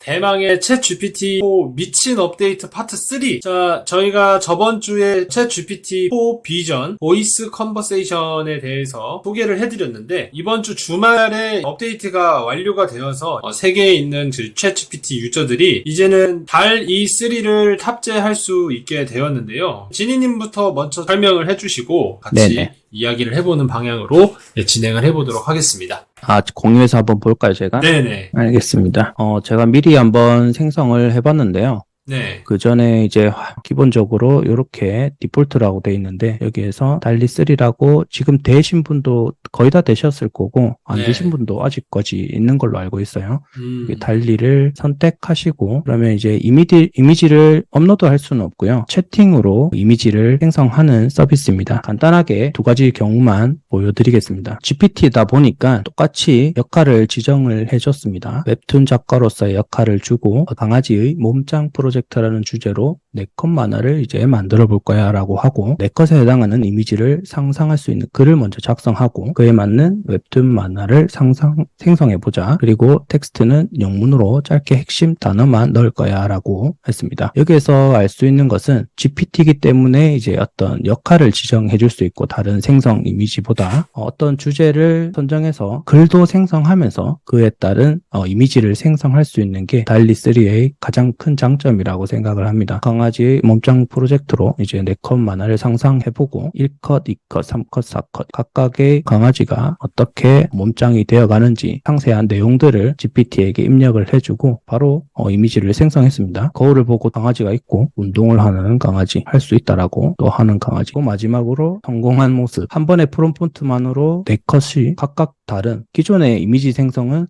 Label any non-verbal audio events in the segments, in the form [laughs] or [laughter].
대망의 챗 GPT-4 미친 업데이트 파트 3. 자, 저희가 저번 주에 챗 GPT-4 비전 보이스 컨버세이션에 대해서 소개를 해드렸는데 이번 주 주말에 업데이트가 완료가 되어서 어, 세계에 있는 그챗 GPT 유저들이 이제는 달 E3를 탑재할 수 있게 되었는데요. 지니님부터 먼저 설명을 해주시고 같이 네네. 이야기를 해보는 방향으로 네, 진행을 해보도록 하겠습니다. 아, 공유해서 한번 볼까요, 제가? 네네. 알겠습니다. 어, 제가 미리 한번 생성을 해봤는데요. 네. 그 전에 이제 화- 기본적으로 이렇게 디폴트라고 돼 있는데 여기에서 달리 3라고 지금 되신 분도 거의 다 되셨을 거고 안 네. 되신 분도 아직까지 있는 걸로 알고 있어요. 음. 이 달리를 선택하시고 그러면 이제 이미지, 이미지를 업로드할 수는 없고요. 채팅으로 이미지를 생성하는 서비스입니다. 간단하게 두 가지 경우만 보여드리겠습니다. GPT다 보니까 똑같이 역할을 지정을 해줬습니다. 웹툰 작가로서의 역할을 주고 강아지의 몸짱 프로젝트라는 주제로 네컷 만화를 이제 만들어 볼 거야 라고 하고 네 컷에 해당하는 이미지를 상상할 수 있는 글을 먼저 작성하고 그에 맞는 웹툰 만화를 상상, 생성해 보자. 그리고 텍스트는 영문으로 짧게 핵심 단어만 넣을 거야 라고 했습니다. 여기에서 알 수 있는 것은 GPT이기 때문에 이제 어떤 역할을 지정해 줄 수 있고 다른 생성 이미지보다 어떤 주제를 선정해서 글도 생성하면서 그에 따른 어, 이미지를 생성할 수 있는 게 달리3의 가장 큰 장점이라고 생각을 합니다. 강아지의 몸짱 프로젝트로 이제 4컷 만화를 상상해보고 1컷, 2컷, 3컷, 4컷 각각의 강아지가 어떻게 몸짱이 되어가는지 상세한 내용들을 GPT에게 입력을 해주고 바로 어, 이미지를 생성했습니다. 거울을 보고 강아지가 있고 운동을 하는 강아지 할 수 있다라고 또 하는 강아지 또 마지막으로 성공한 모습 한 번의 프롬프트만으로 4컷이 각각 다른 기존의 이미지 생성은 하-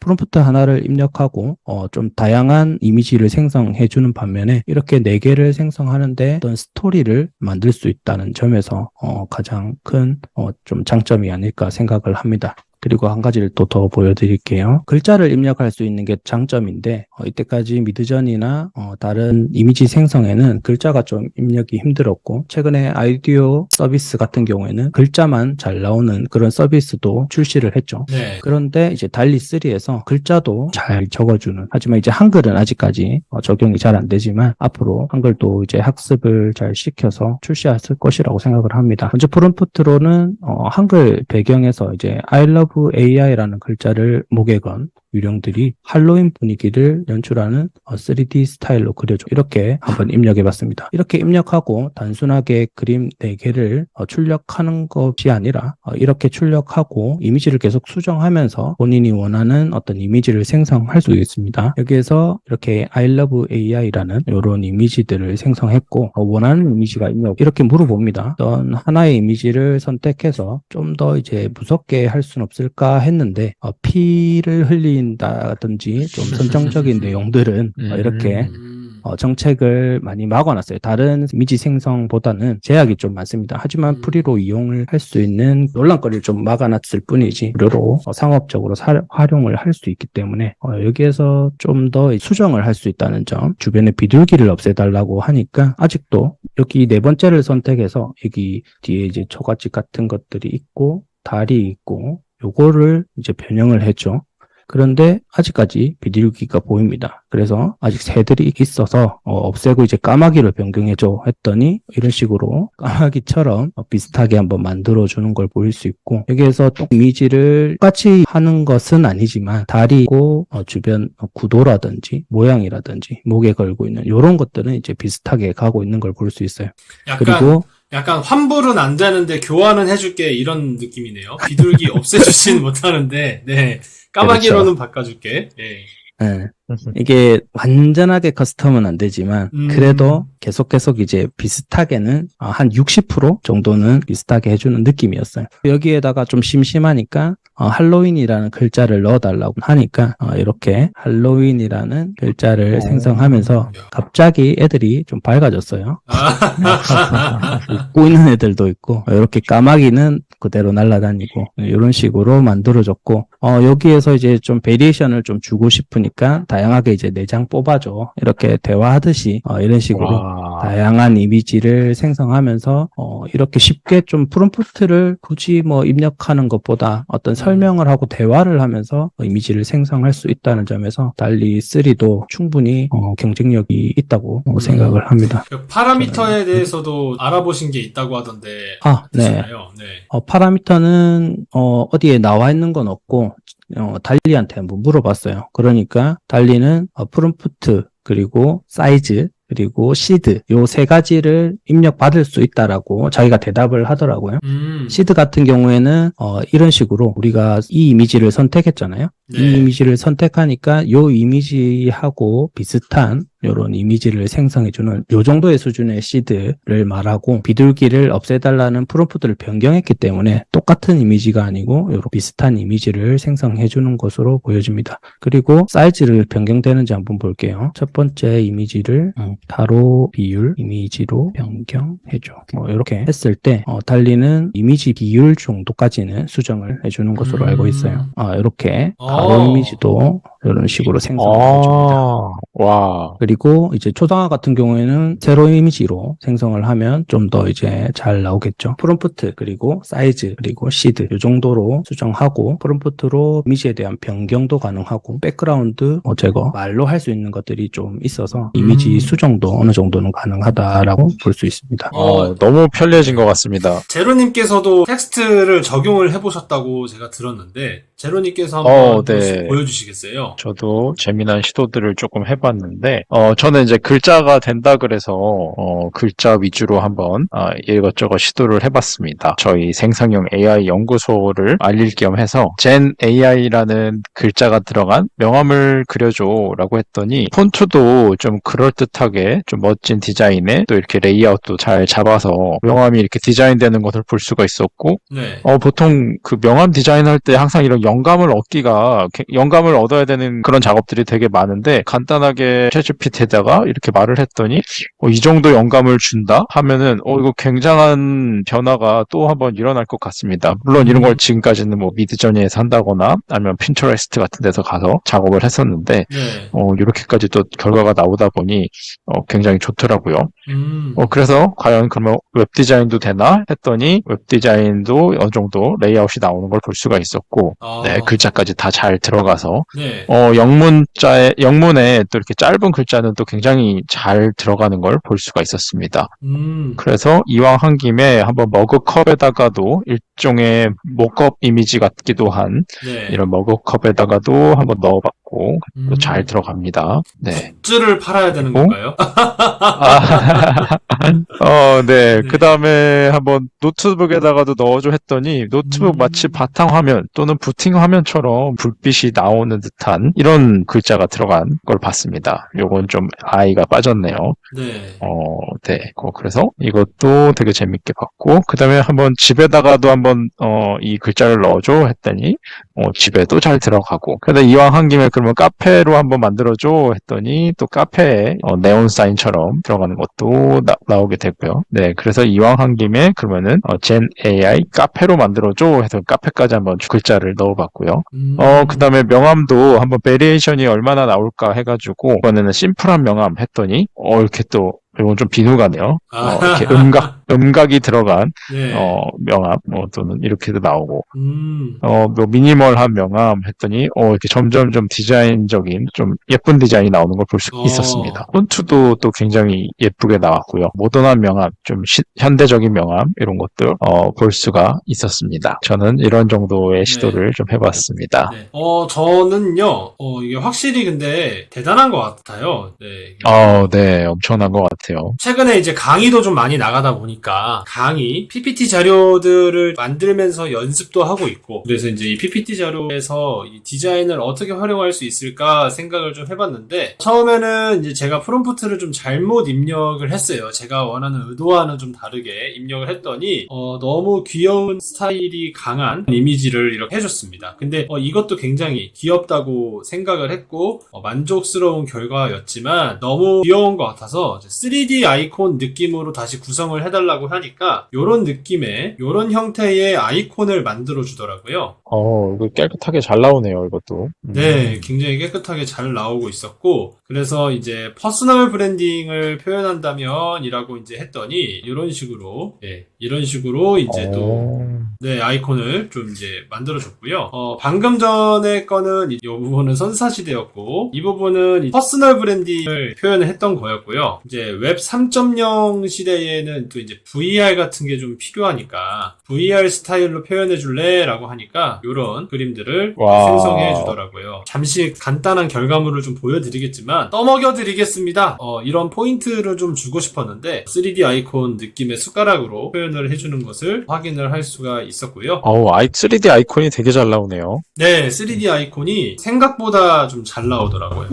프롬프트 하나를 입력하고 어, 좀 다양한 이미지를 생성해 주는 반면에 이렇게 네 개를 생성하는데 어떤 스토리를 만들 수 있다는 점에서 어, 가장 큰 어, 좀 장점이 아닐까 생각을 합니다. 그리고 한 가지를 또 더 보여드릴게요. 글자를 입력할 수 있는 게 장점인데 어, 이때까지 미드전이나 어, 다른 이미지 생성에는 글자가 좀 입력이 힘들었고 최근에 아이디어 서비스 같은 경우에는 글자만 잘 나오는 그런 서비스도 출시를 했죠. 네. 그런데 이제 달리 3에서 글자도 잘 적어주는 하지만 이제 한글은 아직까지 어, 적용이 잘 안 되지만 앞으로 한글도 이제 학습을 잘 시켜서 출시했을 것이라고 생각을 합니다. 먼저 프롬프트로는 어, 한글 배경에서 이제 I love AI라는 글자를 목에 건 유령들이 할로윈 분위기를 연출하는 어, 3D 스타일로 그려줘 이렇게 한번 입력해 봤습니다. 이렇게 입력하고 단순하게 그림 4개를 어, 출력하는 것이 아니라 어, 이렇게 출력하고 이미지를 계속 수정하면서 본인이 원하는 어떤 이미지를 생성할 수 있습니다. 여기에서 이렇게 I love AI라는 이런 이미지들을 생성했고 어, 원하는 이미지가 있냐고 이렇게 물어봅니다. 어떤 하나의 이미지를 선택해서 좀 더 이제 무섭게 할 수는 없을까 했는데 어, 피를 흘 린다든지 좀 선정적인 [laughs] 내용들은 어, 이렇게 음. 어, 정책을 많이 막아놨어요. 다른 이미지 생성보다는 제약이 좀 많습니다. 하지만 음. 프리로 이용을 할 수 있는 논란거리를 좀 막아놨을 뿐이지 무료로 어, 상업적으로 사- 활용을 할 수 있기 때문에 어, 여기에서 좀 더 수정을 할 수 있다는 점 주변에 비둘기를 없애달라고 하니까 아직도 여기 네 번째를 선택해서 여기 뒤에 이제 초가집 같은 것들이 있고 달이 있고 요거를 이제 변형을 했죠. 그런데 아직까지 비둘기가 보입니다. 그래서 아직 새들이 있어서 어, 없애고 이제 까마귀를 변경해줘 했더니 이런 식으로 까마귀처럼 어, 비슷하게 한번 만들어주는 걸 보일 수 있고 여기에서 또 이미지를 똑같이 하는 것은 아니지만 다리고 어, 주변 어, 구도라든지 모양이라든지 목에 걸고 있는 이런 것들은 이제 비슷하게 가고 있는 걸 볼 수 있어요. 약간 그리고 약간 환불은 안 되는데 교환은 해줄게 이런 느낌이네요. 비둘기 없애주지는 [laughs] 못하는데 네 까마귀로는 바꿔줄게. 예. 예, 이게 완전하게 커스텀은 안 되지만 음. 그래도 계속 계속 이제 비슷하게는 어, 한60% 정도는 비슷하게 해주는 느낌이었어요. 여기에다가 좀 심심하니까 어, 할로윈이라는 글자를 넣어달라고 하니까 어, 이렇게 할로윈이라는 글자를 어. 생성하면서 갑자기 애들이 좀 밝아졌어요. 아, [laughs] 웃고 있는 애들도 있고 어, 이렇게 까마귀는 그대로 날아다니고 이런 식으로 만들어졌고 어, 여기에서 이제 좀 베리에이션을 좀 주고 싶으니까 다양하게 이제 내장 뽑아줘 이렇게 대화하듯이 어, 이런 식으로 와. 다양한 이미지를 생성하면서 어, 이렇게 쉽게 좀 프롬프트를 굳이 뭐 입력하는 것보다 어떤 설명을 하고 대화를 하면서 이미지를 생성할 수 있다는 점에서 달리 3도 충분히 어, 경쟁력이 있다고 어, 생각을 합니다. 그 파라미터에 대해서도 알아보신 게 있다고 하던데 아, 네. 네. 어, 파라미터는 어, 어디에 나와 있는 건 없고 어, 달리한테 한번 물어봤어요. 그러니까 달리는 어, 프롬프트 그리고 사이즈 그리고 시드 요 세 가지를 입력 받을 수 있다라고 자기가 대답을 하더라고요. 음. 시드 같은 경우에는 어, 이런 식으로 우리가 이 이미지를 선택했잖아요. 네. 이 이미지를 선택하니까 요 이미지하고 비슷한 요런 이미지를 생성해주는 요 정도의 수준의 시드를 말하고 비둘기를 없애달라는 프롬프트를 변경했기 때문에 똑같은 이미지가 아니고 요런 비슷한 이미지를 생성해주는 것으로 보여집니다. 그리고 사이즈를 변경되는지 한번 볼게요. 첫 번째 이미지를 음, 가로 비율 이미지로 변경해줘. 뭐 이렇게 했을 때 어, 달리는 이미지 비율 정도까지는 수정을 해주는 것으로 음. 알고 있어요. 아, 이렇게 어. 가로 이미지도 이런 식으로 생성해줍니다. 아, 와. 그리고 이제 초상화 같은 경우에는 세로 이미지로 생성을 하면 좀 더 이제 잘 나오겠죠. 프롬프트 그리고 사이즈 그리고 시드 이 정도로 수정하고 프롬프트로 이미지에 대한 변경도 가능하고 백그라운드 뭐 제거 말로 할 수 있는 것들이 좀 있어서 이미지 음. 수정도 어느 정도는 가능하다라고 볼 수 있습니다. 어, 너무 편리해진 것 같습니다. 제로님께서도 텍스트를 적용을 해보셨다고 제가 들었는데 제로님께서 한번 어, 네. 보여주시겠어 요? 저도 재미난 시도들을 조금 해봤는데, 어, 저는 이제 글자가 된다 그래서, 어, 글자 위주로 한번, 아, 이것저것 시도를 해봤습니다. 저희 생성형 AI 연구소를 알릴 겸 해서, 젠 AI라는 글자가 들어간 명함을 그려줘라고 했더니, 폰트도 좀 그럴듯하게, 좀 멋진 디자인에, 또 이렇게 레이아웃도 잘 잡아서, 명함이 이렇게 디자인되는 것을 볼 수가 있었고, 네. 어, 보통 그 명함 디자인할 때 항상 이런 영감을 얻기가, 게- 영감을 얻어야 되는 그런 작업들이 되게 많은데, 간단하게 챗GPT에다가 이렇게 말을 했더니, 어, 이 정도 영감을 준다? 하면은, 어, 이거 굉장한 변화가 또 한번 일어날 것 같습니다. 물론 이런 걸 지금까지는 뭐 미드저니에서 한다거나, 아니면 핀터레스트 같은 데서 가서 작업을 했었는데, 네. 어, 이렇게까지 또 결과가 나오다 보니, 어, 굉장히 좋더라고요. 음. 어, 그래서 과연 그러면 웹 디자인도 되나 했더니 웹 디자인도 어느 정도 레이아웃이 나오는 걸 볼 수가 있었고, 아, 네, 글자까지 다 잘 들어가서, 네. 어, 영문자에, 영문에 또 이렇게 짧은 글자는 또 굉장히 잘 들어가는 걸 볼 수가 있었습니다. 음. 그래서 이왕 한 김에 한번 머그컵에다가도 일종의 모컵 이미지 같기도 한 네. 이런 머그컵에다가도 한번 넣어봤 고, 음. 또잘 들어갑니다. 네. 굿즈를 팔아야 되는 어? 건가요? 아, [laughs] 어, 네. 네. 그 다음에 한번 노트북에다가도 넣어줘 했더니 노트북 음. 마치 바탕 화면 또는 부팅 화면처럼 불빛이 나오는 듯한 이런 글자가 들어간 걸 봤습니다. 요건 좀 아이가 빠졌네요. 네. 어, 네. 어, 그래서 이것도 되게 재밌게 봤고, 그 다음에 한번 집에다가도 한번, 어, 이 글자를 넣어줘 했더니, 어, 집에도 잘 들어가고, 근데 이왕 한 김에 그러면 카페로 한번 만들어줘 했더니, 또 카페에, 어, 네온 사인처럼 들어가는 것도 나, 오게 되고요. 네. 그래서 이왕 한 김에 그러면은, 어, 젠 AI 카페로 만들어줘 해서 카페까지 한번 글자를 넣어봤고요. 음. 어, 그 다음에 명함도 한번 베리에이션이 얼마나 나올까 해가지고, 이번에는 심플한 명함 했더니, 어, 이렇게 또, 이건 좀 비누가네요. 어, 이렇게 [laughs] 음각, 음각이 들어간, 네. 어, 명함, 뭐, 또는 이렇게도 나오고, 음. 어, 뭐, 미니멀한 명함 했더니, 어, 이렇게 점점 좀 디자인적인, 좀 예쁜 디자인이 나오는 걸 볼 수 어. 있었습니다. 폰트도 또 굉장히 예쁘게 나왔고요. 모던한 명함, 좀 시- 현대적인 명함, 이런 것들, 어, 볼 수가 있었습니다. 저는 이런 정도의 시도를 좀 해봤습니다. 네. 어, 저는요, 어, 이게 확실히 근데 대단한 것 같아요. 네. 어, 네, 엄청난 것 같아요. 최근에 이제 강의도 좀 많이 나가다 보니 까 강의, PPT 자료들을 만들면서 연습도 하고 있고 그래서 이제 이 PPT 자료에서 이 디자인을 어떻게 활용할 수 있을까 생각을 좀 해봤는데 처음에는 이제 제가 프롬프트를 좀 잘못 입력을 했어요. 제가 원하는 의도와는 좀 다르게 입력을 했더니 어, 너무 귀여운 스타일이 강한 이미지를 이렇게 해줬습니다. 근데 어, 이것도 굉장히 귀엽다고 생각을 했고 어, 만족스러운 결과였지만 너무 귀여운 것 같아서 3D 아이콘 느낌으로 다시 구성을 해달라 해달라고 하니까 요런 느낌의 요런 형태의 아이콘을 만들어 주더라고요. 어, 이거 깨끗하게 잘 나오네요, 이것도. 음. 네, 굉장히 깨끗하게 잘 나오고 있었고, 그래서 이제 퍼스널 브랜딩을 표현한다면 이라고 이제 했더니, 이런 식으로, 예, 이런 식으로 이제 또, 어. 네, 아이콘을 좀 이제 만들어줬고요. 어, 방금 전에 거는 이 부분은 선사시대였고, 이 부분은 이 퍼스널 브랜딩을 표현을 했던 거였고요. 이제 웹 3.0 시대에는 또 이제 VR 같은 게 좀 필요하니까, VR 스타일로 표현해 줄래? 라고 하니까, 요런 그림들을 와. 생성해 주더라고요. 잠시 간단한 결과물을 좀 보여드리겠지만, 떠먹여 드리겠습니다. 어, 이런 포인트를 좀 주고 싶었는데, 3D 아이콘 느낌의 숟가락으로 표현을 해주는 것을 확인을 할 수가 있었고요. 어우, 아이, 3D 아이콘이 되게 잘 나오네요. 네, 3D 아이콘이 생각보다 좀 잘 나오더라고요.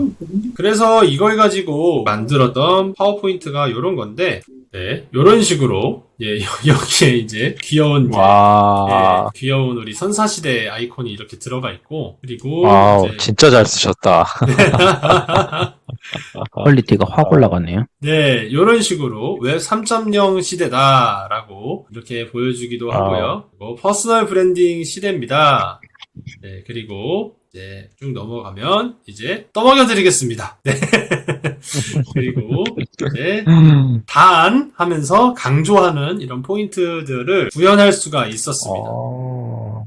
그래서 이걸 가지고 만들었던 파워포인트가 이런 건데, 네, 이런 식으로, 예, [laughs] 여기에 이제 귀여운, 이제, 와. 예, 귀여운 우리 선사시대 아이콘이 이렇게 들어가 있고, 그리고, 와우, 이제 진짜 잘 쓰셨다. [laughs] 퀄리티가 확 올라가네요. 네, 이런 식으로 웹 3.0 시대다라고 이렇게 보여주기도 아. 하고요. 그리고 퍼스널 브랜딩 시대입니다. 네, 그리고 이제 쭉 넘어가면 이제 떠먹여 드리겠습니다. 네. [laughs] 그리고 이제 단 하면서 강조하는 이런 포인트들을 구현할 수가 있었습니다. 어.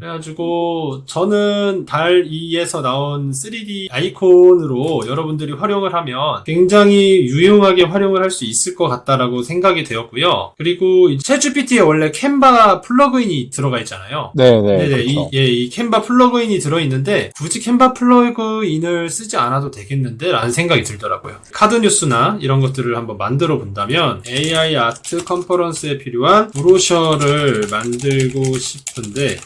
그래가지고 저는 달 2에서 나온 3D 아이콘으로 여러분들이 활용을 하면 굉장히 유용하게 활용을 할 수 있을 것 같다라고 생각이 되었고요. 그리고 이 챗GPT에 원래 캔바 플러그인이 들어가 있잖아요. 네네. 네네, 그렇죠. 이, 예, 이 캔바 플러그인이 들어있는데, 굳이 캔바 플러그인을 쓰지 않아도 되겠는데? 라는 생각이 들더라고요. 카드 뉴스나 이런 것들을 한번 만들어 본다면, AI 아트 컨퍼런스에 필요한 브로셔를 만들고 싶은데,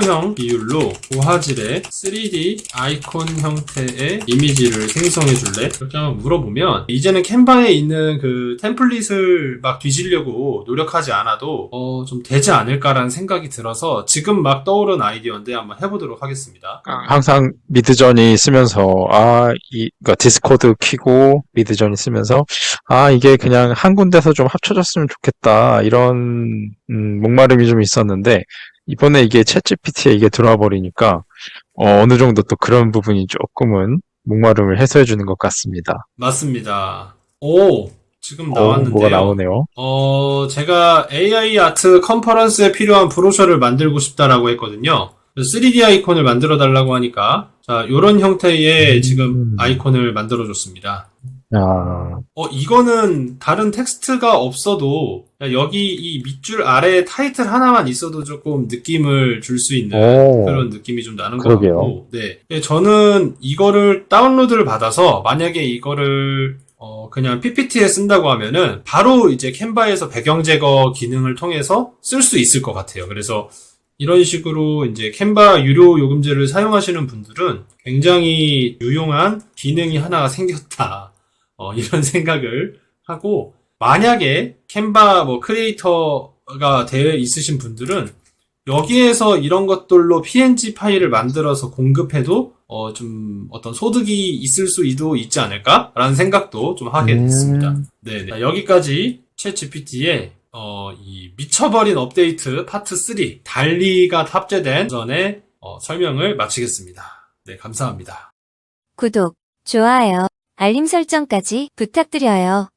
세로형 비율로 고화질의 3D 아이콘 형태의 이미지를 생성해 줄래? 그렇게 한번 물어보면, 이제는 캔바에 있는 그 템플릿을 막 뒤지려고 노력하지 않아도, 어, 좀 되지 않을까라는 생각이 들어서 지금 막 떠오른 아이디어인데 한번 해보도록 하겠습니다. 항상 미드전이 쓰면서 아, 이 그러니까 디스코드 키고 미드전이 쓰면서 아, 이게 그냥 한 군데서 좀 합쳐졌으면 좋겠다. 이런 음, 목마름이 좀 있었는데 이번에 이게 챗GPT에 이게 들어와 버리니까 어, 어느 정도 또 그런 부분이 조금은 목마름을 해소해 주는 것 같습니다. 맞습니다. 오, 지금 어, 나왔는데요. 뭐가 나오네요. 어, 제가 AI 아트 컨퍼런스에 필요한 브로셔를 만들고 싶다라고 했거든요. 3D 아이콘을 만들어 달라고 하니까 자, 요런 형태의 음. 지금 아이콘을 만들어 줬습니다. 아, 어, 이거는 다른 텍스트가 없어도 그냥 여기 이 밑줄 아래 타이틀 하나만 있어도 조금 느낌을 줄 수 있는 오. 그런 느낌이 좀 나는 것 그러게요. 같고, 네. 네, 저는 이거를 다운로드를 받아서 만약에 이거를 어, 그냥 PPT에 쓴다고 하면은 바로 이제 캔바에서 배경 제거 기능을 통해서 쓸 수 있을 것 같아요. 그래서 이런 식으로 이제 캔바 유료 요금제를 사용하시는 분들은 굉장히 유용한 기능이 하나 생겼다. 어, [laughs] 이런 생각을 하고, 만약에 캔바 뭐 크리에이터가 되어 있으신 분들은 여기에서 이런 것들로 PNG 파일을 만들어서 공급해도 어, 좀 어떤 소득이 있을 수도 있지 않을까라는 생각도 좀 하게 음. 됐습니다. 네네. 자, 여기까지 챗 GPT의 어, 이 미쳐버린 업데이트 파트 3 달리가 탑재된 전의 어, 설명을 마치겠습니다. 네, 감사합니다. 구독, 좋아요, 알림 설정까지 부탁드려요.